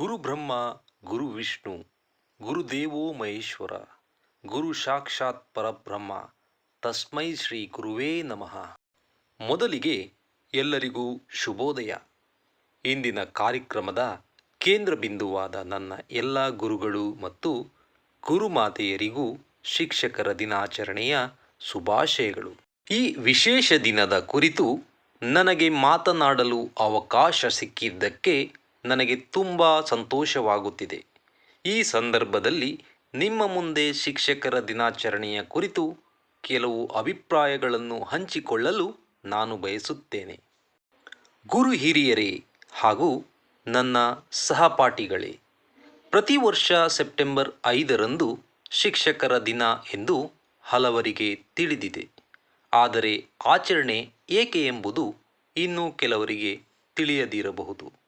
ಗುರು ಬ್ರಹ್ಮ, ಗುರು ವಿಷ್ಣು ಗುರುದೇವೋ ಮಹೇಶ್ವರ, ಗುರು ಸಾಕ್ಷಾತ್ ಪರಬ್ರಹ್ಮ, ತಸ್ಮೈ ಶ್ರೀ ಗುರುವೇ ನಮಃ. ಮೊದಲಿಗೆ ಎಲ್ಲರಿಗೂ ಶುಭೋದಯ. ಇಂದಿನ ಕಾರ್ಯಕ್ರಮದ ಕೇಂದ್ರ ಬಿಂದುವಾದ ನನ್ನ ಎಲ್ಲ ಗುರುಗಳು ಮತ್ತು ಗುರುಮಾತೆಯರಿಗೂ ಶಿಕ್ಷಕರ ದಿನಾಚರಣೆಯ ಶುಭಾಶಯಗಳು. ಈ ವಿಶೇಷ ದಿನದ ಕುರಿತು ನನಗೆ ಮಾತನಾಡಲು ಅವಕಾಶ ಸಿಕ್ಕಿದ್ದಕ್ಕೆ ನನಗೆ ತುಂಬ ಸಂತೋಷವಾಗುತ್ತಿದೆ. ಈ ಸಂದರ್ಭದಲ್ಲಿ ನಿಮ್ಮ ಮುಂದೆ ಶಿಕ್ಷಕರ ದಿನಾಚರಣೆಯ ಕುರಿತು ಕೆಲವು ಅಭಿಪ್ರಾಯಗಳನ್ನು ಹಂಚಿಕೊಳ್ಳಲು ನಾನು ಬಯಸುತ್ತೇನೆ. ಗುರು ಹಿರಿಯರೇ ಹಾಗೂ ನನ್ನ ಸಹಪಾಠಿಗಳೇ, ಪ್ರತಿ ವರ್ಷ ಸೆಪ್ಟೆಂಬರ್ ಐದರಂದು ಶಿಕ್ಷಕರ ದಿನ ಎಂದು ಹಲವರಿಗೆ ತಿಳಿದಿದೆ. ಆದರೆ ಆಚರಣೆ ಏಕೆ ಎಂಬುದು ಇನ್ನೂ ಕೆಲವರಿಗೆ ತಿಳಿಯದಿರಬಹುದು.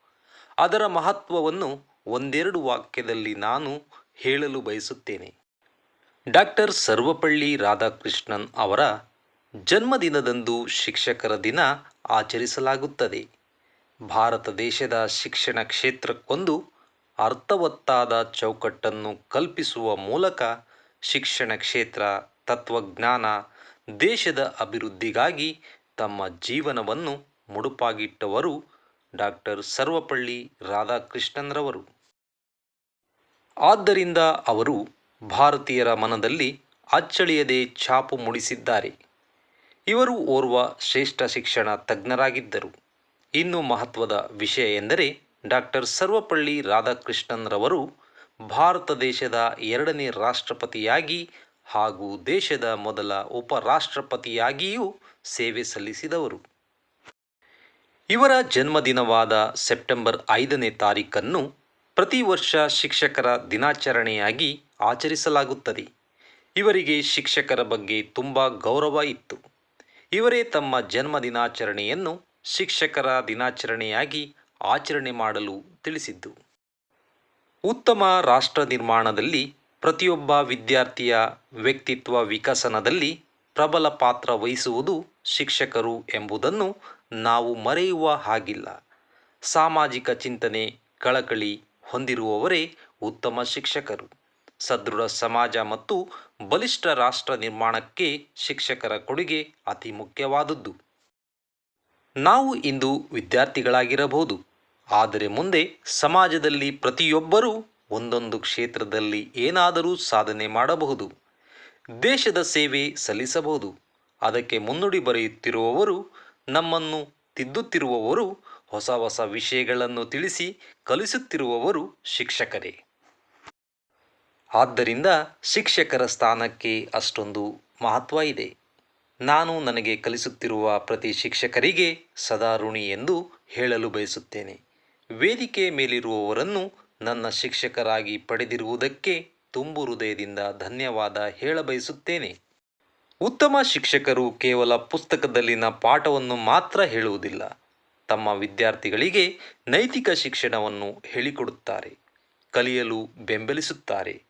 ಅದರ ಮಹತ್ವವನ್ನು ಒಂದೆರಡು ವಾಕ್ಯದಲ್ಲಿ ನಾನು ಹೇಳಲು ಬಯಸುತ್ತೇನೆ. ಡಾಕ್ಟರ್ ಸರ್ವಪಳ್ಳಿ ರಾಧಾಕೃಷ್ಣನ್ ಅವರ ಜನ್ಮದಿನದಂದು ಶಿಕ್ಷಕರ ದಿನ ಆಚರಿಸಲಾಗುತ್ತದೆ. ಭಾರತ ದೇಶದ ಶಿಕ್ಷಣ ಕ್ಷೇತ್ರಕ್ಕೊಂದು ಅರ್ಥವತ್ತಾದ ಚೌಕಟ್ಟನ್ನು ಕಲ್ಪಿಸುವ ಮೂಲಕ ಶಿಕ್ಷಣ ಕ್ಷೇತ್ರ, ತತ್ವಜ್ಞಾನ, ದೇಶದ ಅಭಿವೃದ್ಧಿಗಾಗಿ ತಮ್ಮ ಜೀವನವನ್ನು ಮುಡುಪಾಗಿಟ್ಟವರು ಡಾಕ್ಟರ್ ಸರ್ವಪಳ್ಳಿ ರಾಧಾಕೃಷ್ಣನ್ರವರು. ಆದ್ದರಿಂದ ಅವರು ಭಾರತೀಯರ ಮನದಲ್ಲಿ ಅಚ್ಚಳಿಯದೆ ಛಾಪು ಮೂಡಿಸಿದ್ದಾರೆ. ಇವರು ಓರ್ವ ಶ್ರೇಷ್ಠ ಶಿಕ್ಷಣ ತಜ್ಞರಾಗಿದ್ದರು. ಇನ್ನು ಮಹತ್ವದ ವಿಷಯ ಎಂದರೆ ಡಾಕ್ಟರ್ ಸರ್ವಪಳ್ಳಿ ರಾಧಾಕೃಷ್ಣನ್ರವರು ಭಾರತ ದೇಶದ ಎರಡನೇ ರಾಷ್ಟ್ರಪತಿಯಾಗಿ ಹಾಗೂ ದೇಶದ ಮೊದಲ ಉಪರಾಷ್ಟ್ರಪತಿಯಾಗಿಯೂ ಸೇವೆ ಸಲ್ಲಿಸಿದವರು. ಇವರ ಜನ್ಮದಿನವಾದ ಸೆಪ್ಟೆಂಬರ್ ಐದನೇ ತಾರೀಖನ್ನು ಪ್ರತಿ ವರ್ಷ ಶಿಕ್ಷಕರ ದಿನಾಚರಣೆಯಾಗಿ ಆಚರಿಸಲಾಗುತ್ತದೆ. ಇವರಿಗೆ ಶಿಕ್ಷಕರ ಬಗ್ಗೆ ತುಂಬ ಗೌರವ ಇತ್ತು. ಇವರೇ ತಮ್ಮ ಜನ್ಮ ದಿನಾಚರಣೆಯನ್ನು ಶಿಕ್ಷಕರ ದಿನಾಚರಣೆಯಾಗಿ ಆಚರಣೆ ಮಾಡಲು ತಿಳಿಸಿದ್ದು. ಉತ್ತಮ ರಾಷ್ಟ್ರ ನಿರ್ಮಾಣದಲ್ಲಿ ಪ್ರತಿಯೊಬ್ಬ ವಿದ್ಯಾರ್ಥಿಯ ವ್ಯಕ್ತಿತ್ವ ವಿಕಸನದಲ್ಲಿ ಪ್ರಬಲ ಪಾತ್ರ ವಹಿಸುವುದು ಶಿಕ್ಷಕರು ಎಂಬುದನ್ನು ನಾವು ಮರೆಯುವ ಹಾಗಿಲ್ಲ. ಸಾಮಾಜಿಕ ಚಿಂತನೆ, ಕಳಕಳಿ ಹೊಂದಿರುವವರೇ ಉತ್ತಮ ಶಿಕ್ಷಕರು. ಸದೃಢ ಸಮಾಜ ಮತ್ತು ಬಲಿಷ್ಠ ರಾಷ್ಟ್ರ ನಿರ್ಮಾಣಕ್ಕೆ ಶಿಕ್ಷಕರ ಕೊಡುಗೆ ಅತಿ ಮುಖ್ಯವಾದದ್ದು. ನಾವು ಇಂದು ವಿದ್ಯಾರ್ಥಿಗಳಾಗಿರಬಹುದು. ಆದರೆ ಮುಂದೆ ಸಮಾಜದಲ್ಲಿ ಪ್ರತಿಯೊಬ್ಬರೂ ಒಂದೊಂದು ಕ್ಷೇತ್ರದಲ್ಲಿ ಏನಾದರೂ ಸಾಧನೆ ಮಾಡಬಹುದು. ದೇಶದ ಸೇವೆ ಸಲ್ಲಿಸಬಹುದು. ಅದಕ್ಕೆ ಮುನ್ನುಡಿ ಬರೆಯುತ್ತಿರುವವರು ನಮ್ಮನ್ನು ತಿದ್ದುತ್ತಿರುವವರು ಹೊಸ ಹೊಸ ವಿಷಯಗಳನ್ನು ತಿಳಿಸಿ ಕಲಿಸುತ್ತಿರುವವರು ಶಿಕ್ಷಕರೇ. ಆದ್ದರಿಂದ ಶಿಕ್ಷಕರ ಸ್ಥಾನಕ್ಕೆ ಅಷ್ಟೊಂದು ಮಹತ್ವ ಇದೆ. ನಾನು ನನಗೆ ಕಲಿಸುತ್ತಿರುವ ಪ್ರತಿ ಶಿಕ್ಷಕರಿಗೆ ಸದಾ ಋಣಿ ಎಂದು ಹೇಳಲು ಬಯಸುತ್ತೇನೆ. ವೇದಿಕೆ ಮೇಲಿರುವವರನ್ನು ನನ್ನ ಶಿಕ್ಷಕರಾಗಿ ಪಡೆದಿರುವುದಕ್ಕೆ ತುಂಬು ಹೃದಯದಿಂದ ಧನ್ಯವಾದ ಹೇಳಬಯಸುತ್ತೇನೆ. ಉತ್ತಮ ಶಿಕ್ಷಕರು ಕೇವಲ ಪುಸ್ತಕದಲ್ಲಿನ ಪಾಠವನ್ನು ಮಾತ್ರ ಹೇಳುವುದಿಲ್ಲ. ತಮ್ಮ ವಿದ್ಯಾರ್ಥಿಗಳಿಗೆ ನೈತಿಕ ಶಿಕ್ಷಣವನ್ನು ಹೇಳಿಕೊಡುತ್ತಾರೆ, ಕಲಿಯಲು ಬೆಂಬಲಿಸುತ್ತಾರೆ.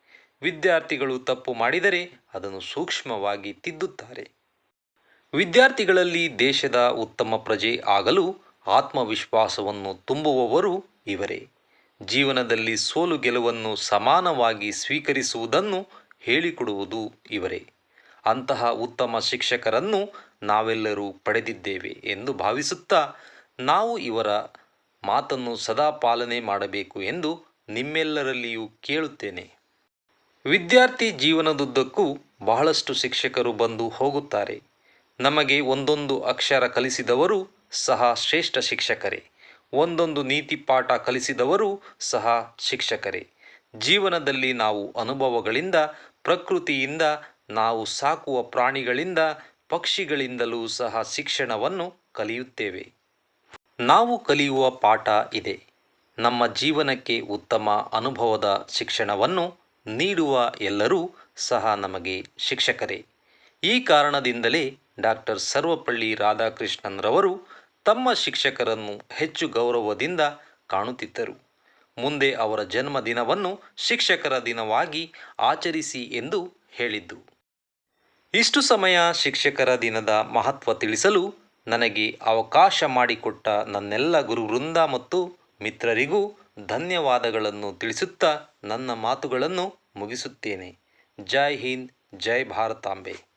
ವಿದ್ಯಾರ್ಥಿಗಳು ತಪ್ಪು ಮಾಡಿದರೆ ಅದನ್ನು ಸೂಕ್ಷ್ಮವಾಗಿ ತಿದ್ದುತ್ತಾರೆ. ವಿದ್ಯಾರ್ಥಿಗಳಲ್ಲಿ ದೇಶದ ಉತ್ತಮ ಪ್ರಜೆ ಆಗಲು ಆತ್ಮವಿಶ್ವಾಸವನ್ನು ತುಂಬುವವರು ಇವರೇ. ಜೀವನದಲ್ಲಿ ಸೋಲು ಗೆಲುವನ್ನು ಸಮಾನವಾಗಿ ಸ್ವೀಕರಿಸುವುದನ್ನು ಹೇಳಿಕೊಡುವುದು ಇವರೇ. ಅಂತಹ ಉತ್ತಮ ಶಿಕ್ಷಕರನ್ನು ನಾವೆಲ್ಲರೂ ಪಡೆದಿದ್ದೇವೆ ಎಂದು ಭಾವಿಸುತ್ತಾ ನಾವು ಇವರ ಮಾತನ್ನು ಸದಾ ಪಾಲನೆ ಮಾಡಬೇಕು ಎಂದು ನಿಮ್ಮೆಲ್ಲರಲ್ಲಿಯೂ ಕೇಳುತ್ತೇನೆ. ವಿದ್ಯಾರ್ಥಿ ಜೀವನದುದ್ದಕ್ಕೂ ಬಹಳಷ್ಟು ಶಿಕ್ಷಕರು ಬಂದು ಹೋಗುತ್ತಾರೆ. ನಮಗೆ ಒಂದೊಂದು ಅಕ್ಷರ ಕಲಿಸಿದವರು ಸಹ ಶ್ರೇಷ್ಠ ಶಿಕ್ಷಕರೇ. ಒಂದೊಂದು ನೀತಿ ಪಾಠ ಕಲಿಸಿದವರು ಸಹ ಶಿಕ್ಷಕರೇ. ಜೀವನದಲ್ಲಿ ನಾವು ಅನುಭವಗಳಿಂದ, ಪ್ರಕೃತಿಯಿಂದ ನಾವು ಸಾಕುವ ಪ್ರಾಣಿಗಳಿಂದ ಪಕ್ಷಿಗಳಿಂದಲೂ ಸಹ ಶಿಕ್ಷಣವನ್ನು ಕಲಿಯುತ್ತೇವೆ. ನಾವು ಕಲಿಯುವ ಪಾಠ ಇದೆ. ನಮ್ಮ ಜೀವನಕ್ಕೆ ಉತ್ತಮ ಅನುಭವದ ಶಿಕ್ಷಣವನ್ನು ನೀಡುವ ಎಲ್ಲರೂ ಸಹ ನಮಗೆ ಶಿಕ್ಷಕರೇ. ಈ ಕಾರಣದಿಂದಲೇ ಡಾಕ್ಟರ್ ಸರ್ವಪಳ್ಳಿ ರಾಧಾಕೃಷ್ಣನ್ರವರು ತಮ್ಮ ಶಿಕ್ಷಕರನ್ನು ಹೆಚ್ಚು ಗೌರವದಿಂದ ಕಾಣುತ್ತಿದ್ದರು. ಮುಂದೆ ಅವರ ಜನ್ಮದಿನವನ್ನು ಶಿಕ್ಷಕರ ದಿನವಾಗಿ ಆಚರಿಸಿ ಎಂದು ಹೇಳಿದ್ದು. ಇಷ್ಟು ಸಮಯ ಶಿಕ್ಷಕರ ದಿನದ ಮಹತ್ವ ತಿಳಿಸಲು ನನಗೆ ಅವಕಾಶ ಮಾಡಿಕೊಟ್ಟ ನನ್ನೆಲ್ಲ ಗುರುವೃಂದ ಮತ್ತು ಮಿತ್ರರಿಗೂ ಧನ್ಯವಾದಗಳನ್ನು ತಿಳಿಸುತ್ತಾ ನನ್ನ ಮಾತುಗಳನ್ನು ಮುಗಿಸುತ್ತೇನೆ. ಜೈ ಹಿಂದ್, ಜೈ ಭಾರತಾಂಬೆ.